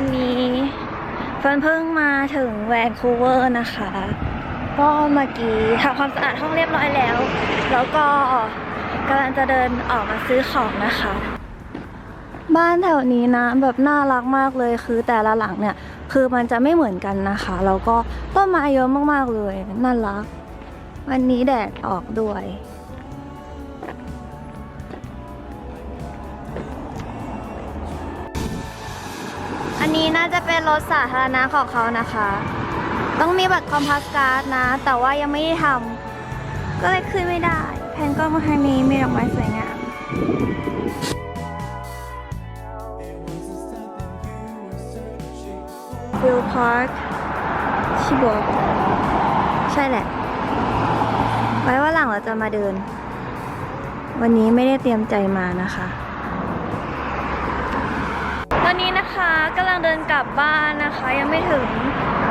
ฟิร์นเพิ่งมาถึงแวนคูเวอร์นะคะ ก็เมื่อกี้ทำความสะอาดห้องเรียบร้อยแล้ว แล้วก็กำลังจะเดินออกมาซื้อของนะคะ บ้านแถวนี้นะแบบน่ารักมากเลยคือแต่ละหลังเนี่ย คือมันจะไม่เหมือนกันนะคะ แล้วก็ต้นไม้เยอะมากๆเลยน่ารัก วันนี้แดดออกด้วย จะเป็นรถสาธารณะของเขานะคะ ต้องมีบัตรคอมพาสการ์ดนะ แต่ว่ายังไม่ได้ทำก็เลยขึ้นไม่ได้ แผนกล้องมาทางนี้มีดอกไม้สวยงามฟิลพาร์คชิบกใช่แหละ ไว้ว่าหลังเราจะมาเดิน วันนี้ไม่ได้เตรียมใจมานะคะ ตอน นี้นะคะกำลังเดินกลับบ้านนะคะ ยังไม่ถึง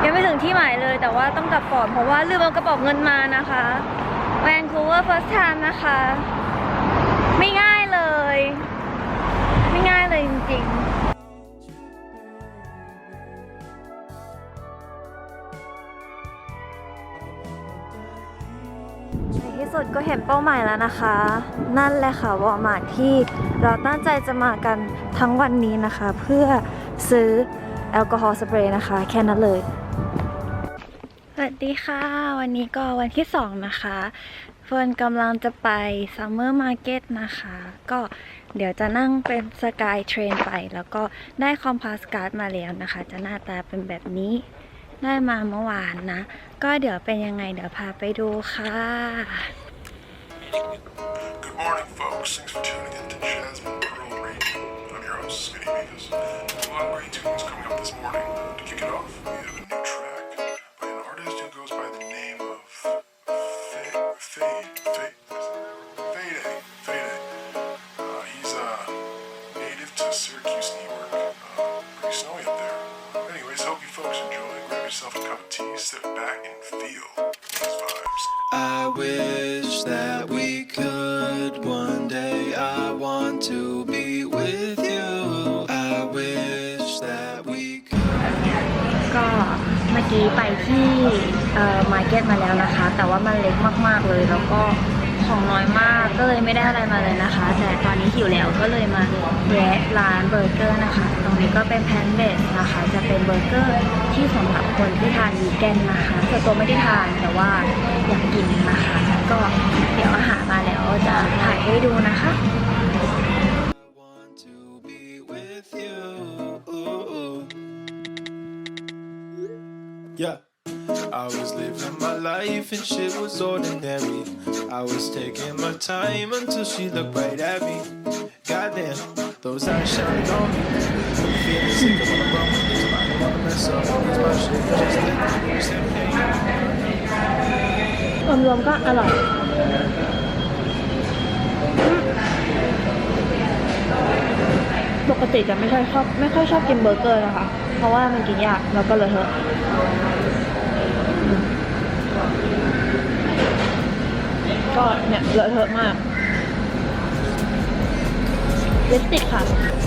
ยังไม่ถึงที่หมายเลย แต่ว่าต้องกลับก่อนเพราะว่าลืมเอากระเป๋าเงินมานะคะแวนคูเวอร์ first time นะคะ ไม่ง่ายเลย ไม่ง่ายเลยจริงๆในที่สุดก็เห็นเป้าหมายแล้วนะคะ นั่นแหละค่ะวอร์มาที่เราตั้งใจจะมากันทั้งวันนี้นะคะ เพื่อ ซื้อแอลกอฮอล์สเปรย์นะคะ แค่นั้นเลย สวัสดีค่ะ วันนี้ก็วันที่2นะคะเฟิร์นกำลังจะไปซัมเมอร์มาร์เก็ตนะคะ ก็เดี๋ยวจะนั่งเป็นสกายเทรนไป แล้วก็ได้คอมพาสการ์ดมาแล้วนะคะ จะหน้าตาเป็นแบบนี้ได้มาเมื่อวานนะ ก็เดี๋ยวเป็นยังไงเดี๋ยวพาไปดูค่ะ Good morning, folks. Thanks for tuning in to Jasmine Pearl Radio. Beavis. A lot of great tunes coming up this morning. To kick it off, we have a new track กี้ไปที่มาร์เก็ตมาแล้วนะคะ แต่ว่ามันเล็กมากๆเลย แล้วก็ของน้อยมากก็เลยไม่ได้อะไรมาเลยนะคะ แต่ตอนนี้หิวแล้วก็เลยมาแวะร้านเบอร์เกอร์นะคะ ตรงนี้ก็เป็นแพนเบสนะคะ จะเป็นเบอร์เกอร์ที่สำหรับคนที่ทานวีแกนนะคะส่วนตัวไม่ได้ทานแต่ว่าอยากกินนะคะ ก็เดี๋ยวอาหารมาแล้วจะถ่ายให้ดูนะคะ Yeah. I was living my life and shit was ordinary. I was taking my time until she looked right at me. Goddamn, those eyes shining on me. I'm feeling sick of my bones. I don't wanna mess up. Use my shit just like you said, hey. รวมๆก็อร่อยปกติจะไม่ค่อยชอบไม่ค่อยชอบกินเบอร์เกอร์นะคะ เพราะว่ามันกินยากแล้วก็เลยเทอะอืม ก็เนี่ยเลอะเทอะมากลิปสติกค่ะ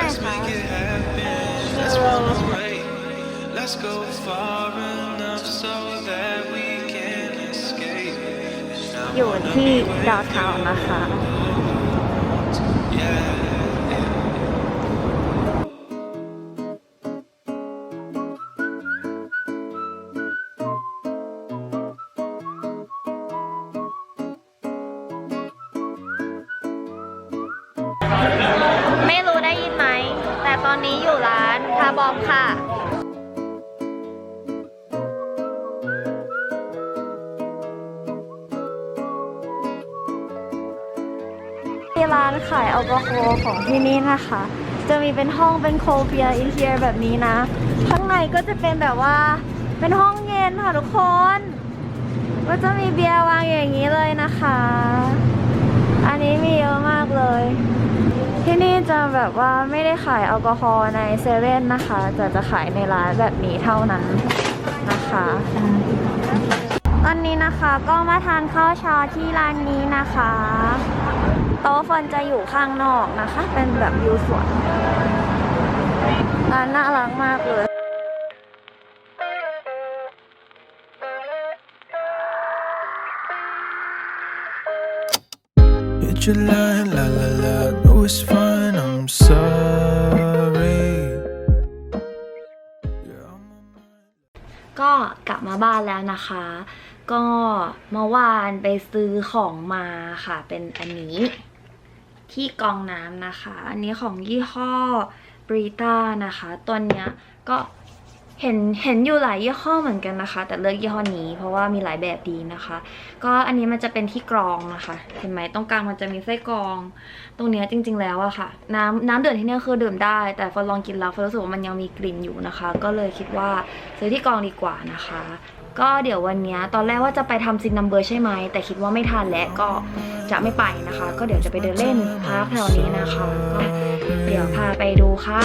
นนี้อยู่ที่ร้านไหนคะ Make it happen. Let's roll right. Let's go far enough so that we can escape. And I อยู่ที่ดาวเทานะคะ านขายแอลกอฮอล์ของที่นี่นะคะ จะมีเป็นห้องเป็นโคเบียอินเทียแบบนี้นะ ข้างในก็จะเป็นแบบว่าเป็นห้องเย็นค่ะทุกคน ก็จะมีเบียร์วางอย่างนี้เลยนะคะ อันนี้มีเยอะมากเลย ที่นี่จะแบบว่าไม่ได้ขายแอลกอฮอล์ในเซเว่นนะคะแต่จะขายในร้านแบบนี้เท่านั้นนะคะ นนี้นะคะก็มาทานข้าวเช้าที่ร้านนี้นะคะ โต๊ะเฟิร์นจะอยู่ข้างนอกนะคะ เป็นแบบวิวสวนร้านน่ารักมากเลย Hit your line, la la la. No, it's fine. I'm sorry. Yeah, I'm on my- ก็กลับมาบ้านแล้วนะคะ ก็เมื่อวานไปซื้อของมาค่ะ เป็นอันนี้ที่กองน้ำนะคะ อันนี้ของยี่ห้อบรีต้านะคะตัวเนี้ยก็เห็นเห็นอยู่หลายยี่ห้อเหมือนกันนะคะ แต่เลือกยี่ห้อนี้เพราะว่ามีหลายแบบดีนะคะ ก็อันนี้มันจะเป็นที่กรองนะคะ เห็นไหมตรงกลางมันจะมีไส้กรอง ตรงเนี้ยจริง ๆ แล้วอะค่ะ น้ำน้ำเดือดที่เนี่ยคือดื่มได้ แต่ฟอลองกินแล้วฟอรู้สึกว่ามันยังมีกลิ่นอยู่นะคะ ก็เลยคิดว่าซื้อที่กรองดีกว่านะคะ ก็เดี๋ยววันนี้ตอนแรกว่าจะไปทำซินนัมเบอร์ใช่ไหม แต่คิดว่าไม่ทันและก็จะไม่ไปนะคะ ก็เดี๋ยวจะไปเดินเล่นพักแถวนี้นะคะ ก็เดี๋ยวพาไปดูค่ะ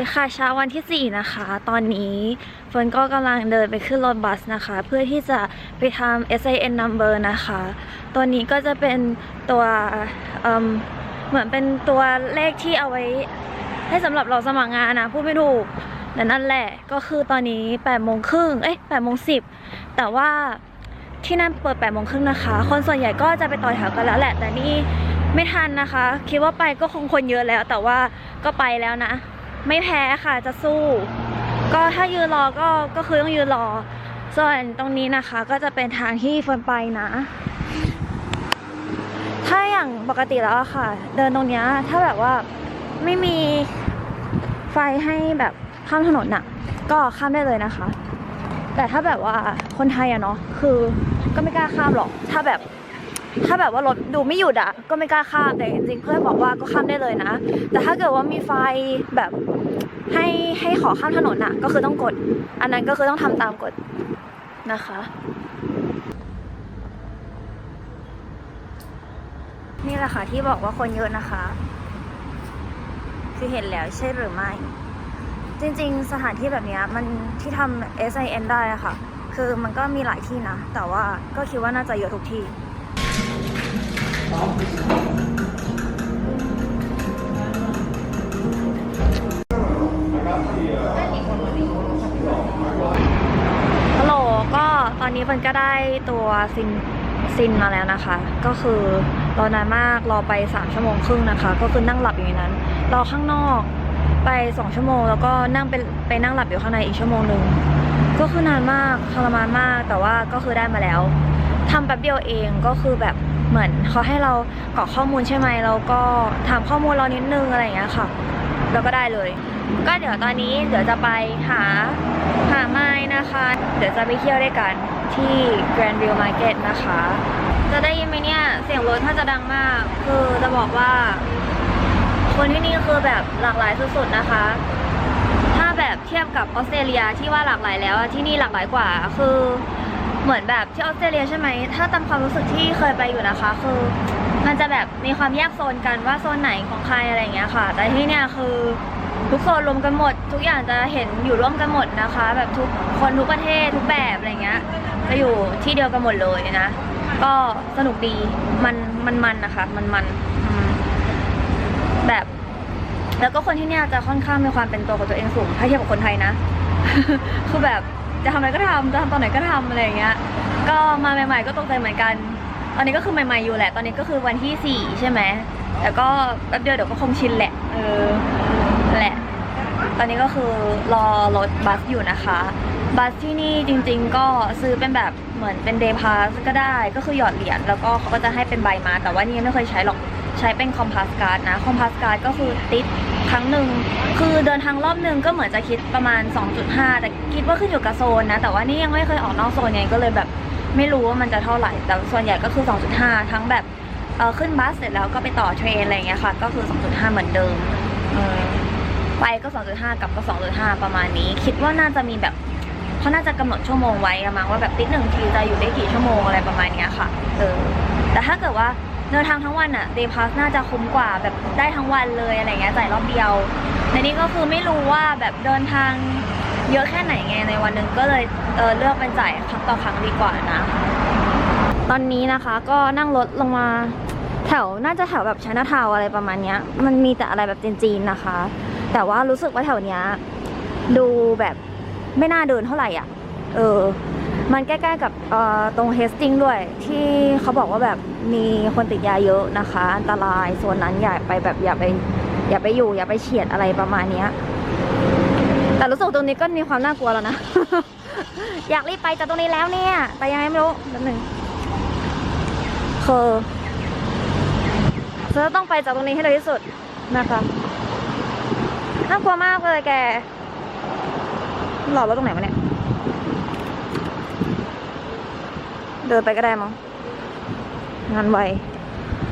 ดีค่ะเช้าวันที่ 4 นะคะ ตอนนี้เฟิร์นก็กำลังเดินไปขึ้นรถบัสนะคะ เพื่อที่จะไปทำ SIN number นะคะ ตัวนี้ก็จะเป็นตัวเเหมือนเป็นตัวเลขที่เอาไว้ ให้สำหรับเราสมัครงานนะพูดไม่ถูกแต่นั่นแหละก็คือตอนนี้8โมงครึ่งเอ้ย8โมง10 แต่ว่าที่นั่นเปิด8โมงครึ่งนะคะ คนส่วนใหญ่ก็จะไปต่อแถวกันแล้วแหละแต่นี่ไม่ทันนะคะ คิดว่าไปก็คงคนเยอะแล้ว แต่ว่าก็ไปแล้วนะ ไม่แพ้ค่ะจะสู้ ก็ถ้ายืนรอก็ก็คือต้องยืนรอ ส่วนตรงนี้นะคะ ก็จะเป็นทางที่เฟิร์นไปนะ ถ้าอย่างปกติแล้วค่ะ เดินตรงนี้ถ้าแบบว่าไม่มีไฟให้แบบข้ามถนนน่ะ ก็ข้ามได้เลยนะคะ แต่ถ้าแบบว่าคนไทยอะเนาะคือก็ไม่กล้าข้ามหรอก ถ้าแบบ ถ้าแบบว่ารถดูไม่หยุดอะก็ไม่กล้าข้ามแต่จริงๆเพื่อนบอกว่าก็ข้ามได้เลยนะ แต่ถ้าเกิดว่ามีไฟแบบให้ให้ขอข้ามถนนอะก็คือต้องกด อันนั้นก็คือต้องทำตามกฎนะคะ นี่แหละค่ะที่บอกว่าคนเยอะนะคะ คือเห็นแล้วใช่หรือไม่ จริงๆ สถานที่แบบนี้มันที่ทำ SIN ได้อะค่ะ คือมันก็มีหลายที่นะ แต่ว่าก็คิดว่าน่าจะเยอะทุกที่ ฮัลโหลก็ตอนนี้เฟิร์นก็ได้ตัวซินซินมาแล้วนะคะ ก็คือรอนานมากรอไป 3 ชั่วโมงครึ่งนะคะ ก็คือนั่งหลับอยู่ในนั้น รอข้างนอกไป 2 ชั่วโมง แล้วก็นั่งไปไปนั่งหลับอยู่ข้างในอีกชั่วโมงหนึ่งก็คือนานมากทรมานมากแต่ว่าก็คือได้มาแล้วทำแป๊บเดียวเองก็คือแบบ เหมือนเขาให้เรากรอกข้อมูลใช่ไหมแล้วก็ถามข้อมูลเรานิดนึงอะไรอย่างเงี้ยค่ะแล้วก็ได้เลย ก็เดี๋ยวตอนนี้เดี๋ยวจะไปหาหาไม้นะคะ เดี๋ยวจะไปเที่ยวด้วยกันที่ Grand View Market นะคะ จะได้ยินไหมเนี่ยเสียงรถถ้าจะดังมาก คือจะบอกว่า คนที่นี่คือแบบหลากหลายสุดๆนะคะ ถ้าแบบเทียบกับออสเตรเลียที่ว่าหลากหลายแล้วที่นี่หลากหลายกว่าคือ เหมือนแบบที่ออสเตรเลียใช่ไหม ถ้าตามความรู้สึกที่เคยไปอยู่นะคะ คือ มันจะแบบมีความแยกโซนกันว่าโซนไหนของใครอะไรอย่างเงี้ยค่ะ แต่ที่เนี่ยคือทุกโซนรวมกันหมด ทุกอย่างจะเห็นอยู่ร่วมกันหมดนะคะ แบบทุกคนทุกประเทศทุกแบบอะไรเงี้ยจะอยู่ที่เดียวกันหมดเลยนะ ก็สนุกดีมันมันมันนะคะ มันมันแบบ แล้วก็คนที่เนี่ยจะค่อนข้างมีความเป็นตัวของตัวเองสูงถ้าเทียบกับคนไทยนะ คือแบบ จะทำอะไรก็ทำจะทำตอนไหนก็ทำอะไรอย่างเงี้ย ก็มาใหม่ ๆ ก็ตกใจเหมือนกัน ตอนนี้ก็คือใหม่ ๆอยู่แหละ ตอนนี้ก็คือวันที่ 4 ใช่ไหมแต่ก็แป๊บเดียวเดี๋ยวก็คงชินแหละ เออ แหละ ตอนนี้ก็คือรอรถบัสอยู่นะคะ บัสที่นี่จริงๆก็ซื้อเป็นแบบเหมือนเป็นเดย์พาสก็ได้ ก็คือหยอดเหรียญแล้วก็เขาก็จะให้เป็นใบมา แต่ว่านี่ไม่เคยใช้หรอก ใช้เป็นคอมพาสการ์ดนะ คอมพาสการ์ดก็คือติด ครั้งหนึ่งคือเดินทางรอบหนึ่งก็เหมือนจะคิดประมาณ 2.5 แต่คิดว่าขึ้นอยู่กับโซนนะ แต่ว่านี่ยังไม่เคยออกนอกโซนไงก็เลยแบบไม่รู้ว่ามันจะเท่าไหร่ แต่ส่วนใหญ่ก็คือ 2.5 ทั้งแบบเออขึ้นบัสเสร็จแล้วก็ไปต่อเทรนอะไรเงี้ยค่ะ ก็คือ 2.5 เหมือนเดิมออไปก็ 2.5กลับก็ 2.5 ประมาณนี้ คิดว่าน่าจะมีแบบเขาน่าจะกำหนดชั่วโมงไว้อะมั้งว่าแบบติดหนึ่งทีจะอยู่ได้กี่ชั่วโมงอะไรประมาณเนี้ยค่ะ เออ แต่ถ้าเกิดว่า เดินทางทั้งวันอะเดย์พาสน่าจะคุ้มกว่าแบบได้ทั้งวันเลยอะไรเงี้ยจ่ายรอบเดียวในนี้ก็คือไม่รู้ว่าแบบเดินทางเยอะแค่ไหนไงในวันหนึ่งก็เลยเออเลือกเป็นจ่ายครั้งต่อครั้งดีกว่านะ ตอนนี้นะคะก็นั่งรถลงมาแถวน่าจะแถวแบบชนะทาวอะไรประมาณเนี้ย มันมีแต่อะไรแบบจีนๆนะคะ แต่ว่ารู้สึกว่าแถวเนี้ยดูแบบไม่น่าเดินเท่าไหร่อะ เออ มันใกล้ๆกับตรงเฮสติงด้วย ที่เขาบอกว่าแบบมีคนติดยาเยอะนะคะ อันตรายโซนนั้นอย่าไปแบบอย่าไปอย่าไปอยู่ อย่าไปเฉียดอะไรประมาณนี้แต่รู้สึกตรงนี้ก็มีความน่ากลัวแล้วนะ อยากรีบไปจากตรงนี้แล้วเนี่ยไปยังไงไม่รู้แป๊บหนึงคือจะต้องไปจากตรงนี้ให้เร็วที่สุดนะคะน่ากลัวมากเลยแกหลอดรถตรงไหนวะเนี่ย เดินไปก็ได้มั้งงานไว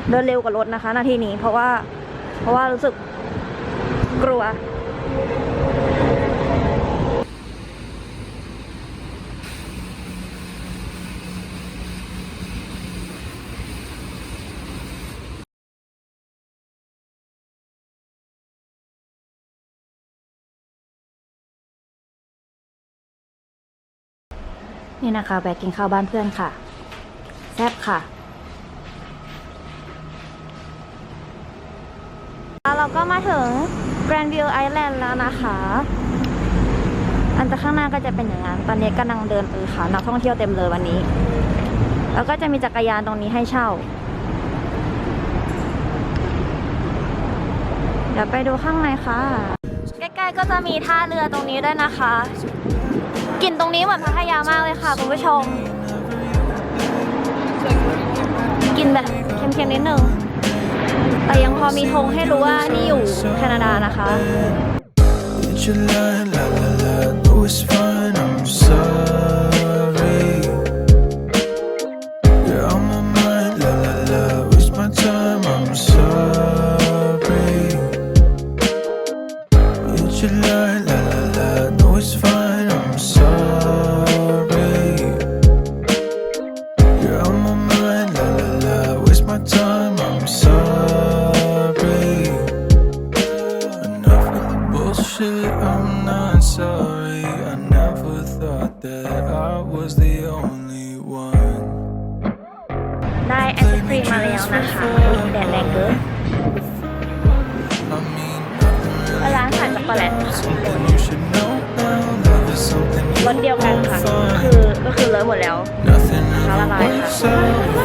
เดินเร็วกว่ารถนะคะ นาทีนี้เพราะว่า เพราะว่ารู้สึกกลัว นี่นะคะแบกกินข้าวบ้านเพื่อนค่ะ ซ่บค่ะเราก็มาถึง Grandview Island แล้วนะคะ อันจะข้างหน้าก็จะเป็นอย่างนั้น ตอนนี้กำลังเดินเออค่ะ นักท่องเที่ยวเต็มเลยวันนี้ แล้วก็จะมีจักรยานตรงนี้ให้เช่า เดี๋ยวไปดูข้างในค่ะ ใกล้ๆก็จะมีท่าเรือตรงนี้ด้วยนะคะ กลิ่นตรงนี้เหมือนพัทยามากเลยค่ะคุณผู้ชม กินแบบเค็มๆนิดนึง แต่ยังพอมีธงให้รู้ว่านี่อยู่แคนาดานะคะ Would you อเลอะหมดแล้ว Nothing La la ever la, works ja. out. If you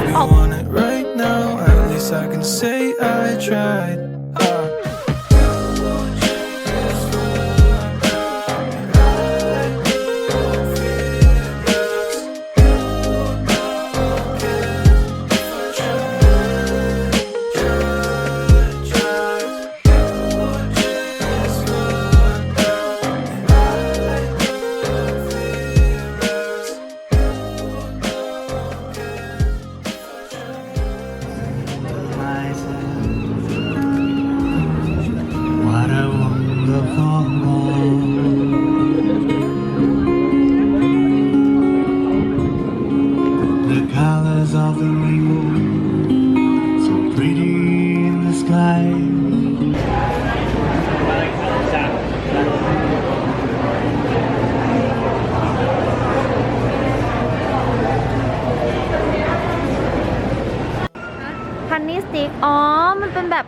ฮันนี่สติ๊กอ๋อ มันเป็นแบบ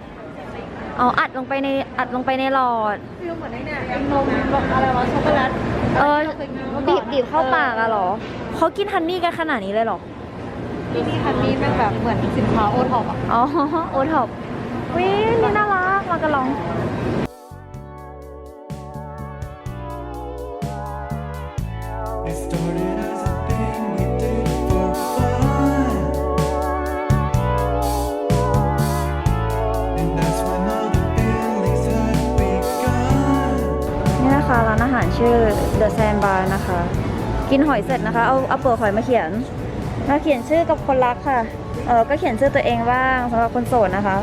อ๋อ อัดลงไปใน อัดลงไปในหลอด ฟิลเหมือนไอ้เนี่ยไอ้นมแบบอะไรวะช็อกโกแลตเออ บีบบีบเข้าปากอะเหรอ เขากินฮันนี่กันขนาดนี้เลยเหรอ ที่นี่คันนี้เป็นแบบเหมือนสินค้าโอท็อปอะอ๋อ โอท็อปวินี่น่ารัก มากระลองานอาหารชื่อ The Sandbar นะคะ กินหอยเสร็จนะคะ เอาเอาเปลือกหอยมาเขียน มาเขียนชื่อกับคนรักค่ะ เออก็เขียนชื่อตัวเองบ้างสำหรับคนโสดนะคะ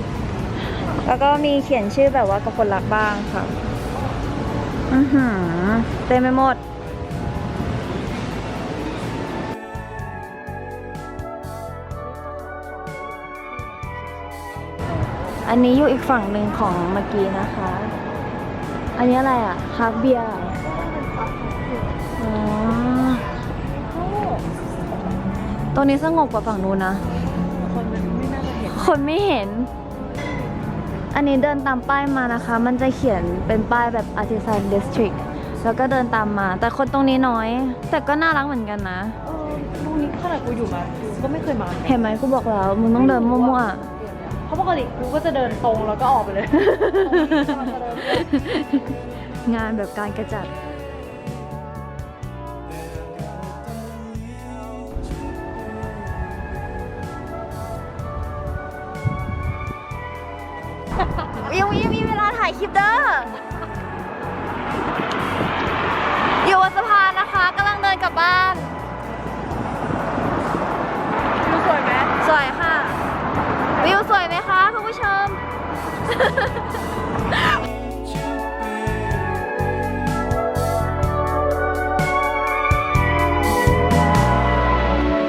แล้วก็มีเขียนชื่อแบบว่ากับคนรักบ้างค่ะ อือหือเต็มไปหมดอันนี้อยู่อีกฝั่งหนึ่งของเมื่อกี้นะคะ อันนี้อะไรอะฮาร์ฟเบียร์อ๋อตรงนี้สงบกว่าฝั่งนู้นนะ คนมันไม่น่าจะเห็น คนไม่เห็น อันนี้เดินตามป้ายมานะคะ มันจะเขียนเป็นป้ายแบบ Artisan District แล้วก็เดินตามมา แต่คนตรงนี้น้อย แต่ก็น่ารักเหมือนกันนะเออตรงนี้ขนาดกูอยู่มา กูก็ไม่เคยมา เห็นไหมกูบอกแล้ว มึงต้องเดินมั่วเพ ราะปกติกูก็จะเดินตรงแล้วก็ออกไปเลยๆงานแบบการกระจัด ยังยังมีเวลาถ่ายคลิปเด้ออยู่บนสะพานนะคะกำลังเดินกลับบ้านดูสวยไหมสวยค่ะ วิวสวยไหมคะคุณผู้ชม Ha ha ha!